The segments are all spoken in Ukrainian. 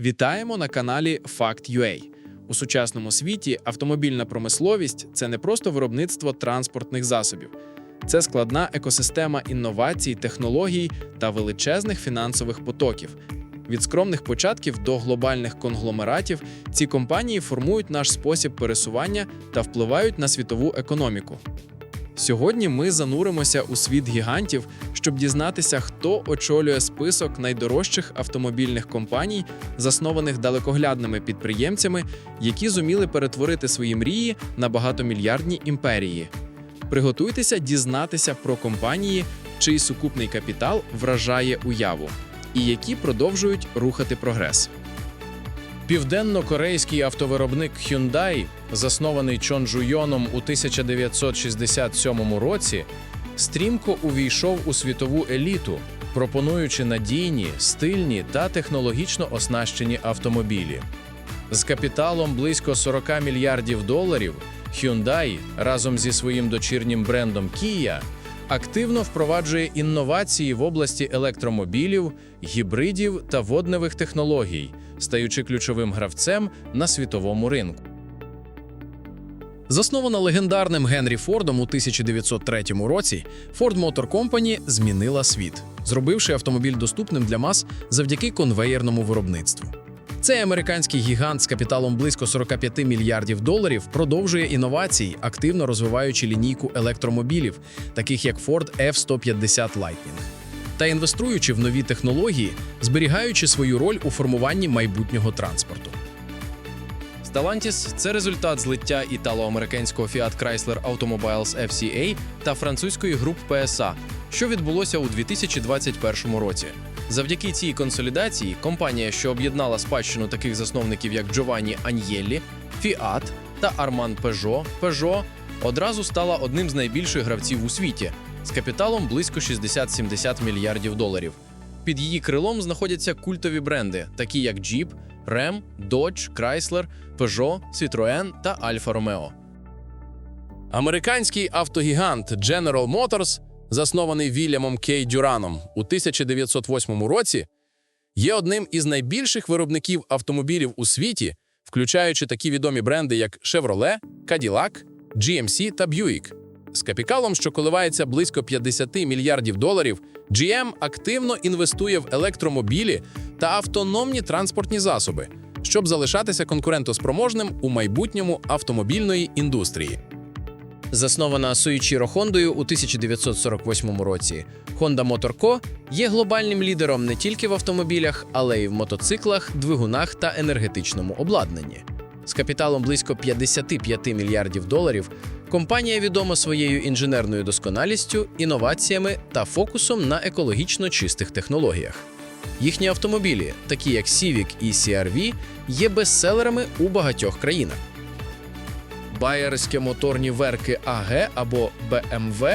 Вітаємо на каналі Fact.ua. У сучасному світі автомобільна промисловість це не просто виробництво транспортних засобів, це складна екосистема інновацій, технологій та величезних фінансових потоків. Від скромних початків до глобальних конгломератів ці компанії формують наш спосіб пересування та впливають на світову економіку. Сьогодні ми зануримося у світ гігантів, щоб дізнатися, хто очолює список найдорожчих автомобільних компаній, заснованих далекоглядними підприємцями, які зуміли перетворити свої мрії на багатомільярдні імперії. Приготуйтеся дізнатися про компанії, чий сукупний капітал вражає уяву, і які продовжують рухати прогрес. Південно-корейський автовиробник Hyundai, заснований Чон Жуйоном у 1967 році, стрімко увійшов у світову еліту, пропонуючи надійні, стильні та технологічно оснащені автомобілі. З капіталом близько 40 мільярдів доларів Hyundai разом зі своїм дочірнім брендом Kia активно впроваджує інновації в області електромобілів, гібридів та водневих технологій, стаючи ключовим гравцем на світовому ринку. Заснована легендарним Генрі Фордом у 1903 році, Ford Motor Company змінила світ, зробивши автомобіль доступним для мас завдяки конвеєрному виробництву. Цей американський гігант з капіталом близько 45 мільярдів доларів продовжує інновації, активно розвиваючи лінійку електромобілів, таких як Ford F-150 Lightning, та інвестуючи в нові технології, зберігаючи свою роль у формуванні майбутнього транспорту. Stellantis – це результат злиття італо-американського Fiat Chrysler Automobiles FCA та французької груп PSA, що відбулося у 2021 році. Завдяки цій консолідації компанія, що об'єднала спадщину таких засновників, як Джованні Аньєллі, Fiat та Арман Peugeot, Peugeot, одразу стала одним з найбільших гравців у світі з капіталом близько 60-70 мільярдів доларів. Під її крилом знаходяться культові бренди, такі як Jeep, Ram, Dodge, Chrysler, Peugeot, Citroën та Alfa Romeo. Американський автогігант General Motors, заснований Вільямом Кей Дюраном у 1908 році, є одним із найбільших виробників автомобілів у світі, включаючи такі відомі бренди, як Chevrolet, Cadillac, GMC та Buick. З капіталом, що коливається близько 50 мільярдів доларів, GM активно інвестує в електромобілі та автономні транспортні засоби, щоб залишатися конкурентоспроможним у майбутньому автомобільної індустрії. Заснована Суїчіро Хондою у 1948 році, Honda Motor Co. є глобальним лідером не тільки в автомобілях, але й в мотоциклах, двигунах та енергетичному обладнанні. З капіталом близько 55 мільярдів доларів компанія відома своєю інженерною досконалістю, інноваціями та фокусом на екологічно чистих технологіях. Їхні автомобілі, такі як Civic і CR-V, є бестселерами у багатьох країнах. Байерське моторні верки АГ або БМВ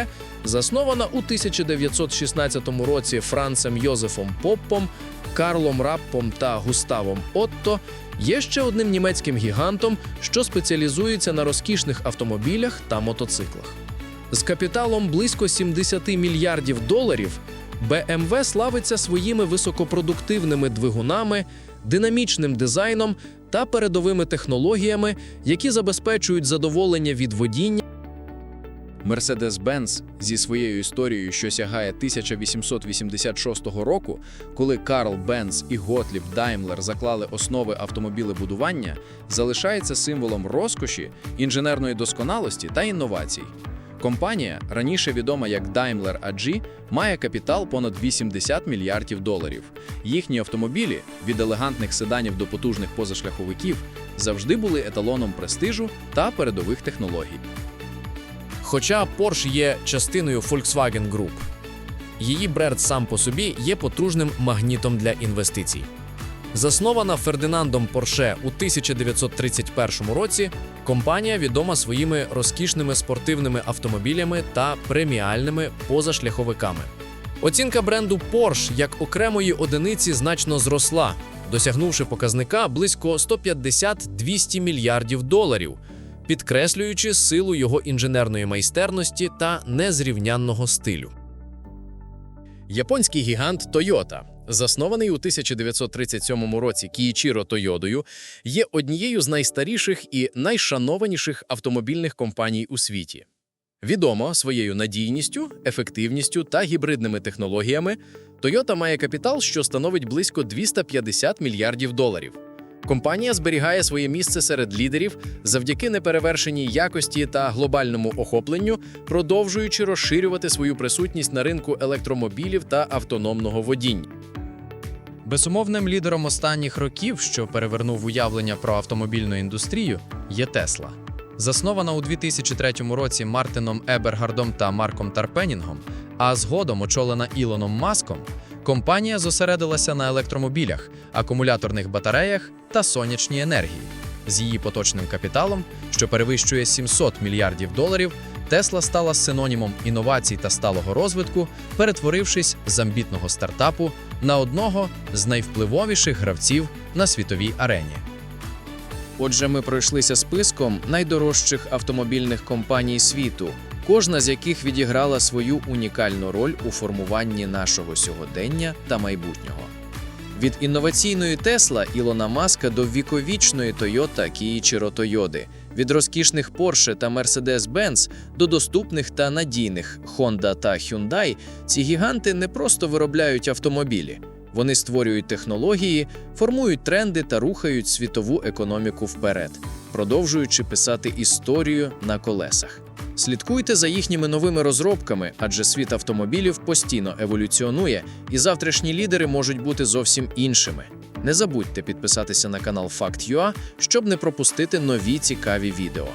заснована у 1916 році Францем Йозефом Поппом, Карлом Раппом та Густавом Отто, є ще одним німецьким гігантом, що спеціалізується на розкішних автомобілях та мотоциклах. З капіталом близько 70 мільярдів доларів BMW славиться своїми високопродуктивними двигунами, динамічним дизайном та передовими технологіями, які забезпечують задоволення від водіння. Mercedes-Benz зі своєю історією, що сягає 1886 року, коли Карл Бенц і Готліб Даймлер заклали основи автомобілебудування, залишається символом розкоші, інженерної досконалості та інновацій. Компанія, раніше відома як Daimler AG, має капітал понад 80 мільярдів доларів. Їхні автомобілі від елегантних седанів до потужних позашляховиків завжди були еталоном престижу та передових технологій. Хоча Porsche є частиною Volkswagen Group, її бренд сам по собі є потужним магнітом для інвестицій. Заснована Фердинандом Порше у 1931 році, компанія відома своїми розкішними спортивними автомобілями та преміальними позашляховиками. Оцінка бренду Porsche як окремої одиниці значно зросла, досягнувши показника близько 150-200 мільярдів доларів, підкреслюючи силу його інженерної майстерності та незрівнянного стилю. Японський гігант Toyota Заснований у 1937 році Кіїчіро Тойодою, є однією з найстаріших і найшанованіших автомобільних компаній у світі. Відомо своєю надійністю, ефективністю та гібридними технологіями, Toyota має капітал, що становить близько 250 мільярдів доларів. Компанія зберігає своє місце серед лідерів завдяки неперевершеній якості та глобальному охопленню, продовжуючи розширювати свою присутність на ринку електромобілів та автономного водіння. Безумовним лідером останніх років, що перевернув уявлення про автомобільну індустрію, є Тесла. Заснована у 2003 році Мартином Ебергардом та Марком Тарпенінгом, а згодом очолена Ілоном Маском, компанія зосередилася на електромобілях, акумуляторних батареях та сонячній енергії. З її поточним капіталом, що перевищує 700 мільярдів доларів, Тесла стала синонімом інновацій та сталого розвитку, перетворившись з амбітного стартапу на одного з найвпливовіших гравців на світовій арені. Отже, ми пройшлися списком найдорожчих автомобільних компаній світу, кожна з яких відіграла свою унікальну роль у формуванні нашого сьогодення та майбутнього. Від інноваційної Тесла Ілона Маска до віковічної Toyota Кіїчиро Тойоди, від розкішних Porsche та Mercedes-Benz до доступних та надійних Honda та Hyundai, ці гіганти не просто виробляють автомобілі. Вони створюють технології, формують тренди та рухають світову економіку вперед, продовжуючи писати історію на колесах. Слідкуйте за їхніми новими розробками, адже світ автомобілів постійно еволюціонує, і завтрашні лідери можуть бути зовсім іншими. Не забудьте підписатися на канал Fact.ua, щоб не пропустити нові цікаві відео.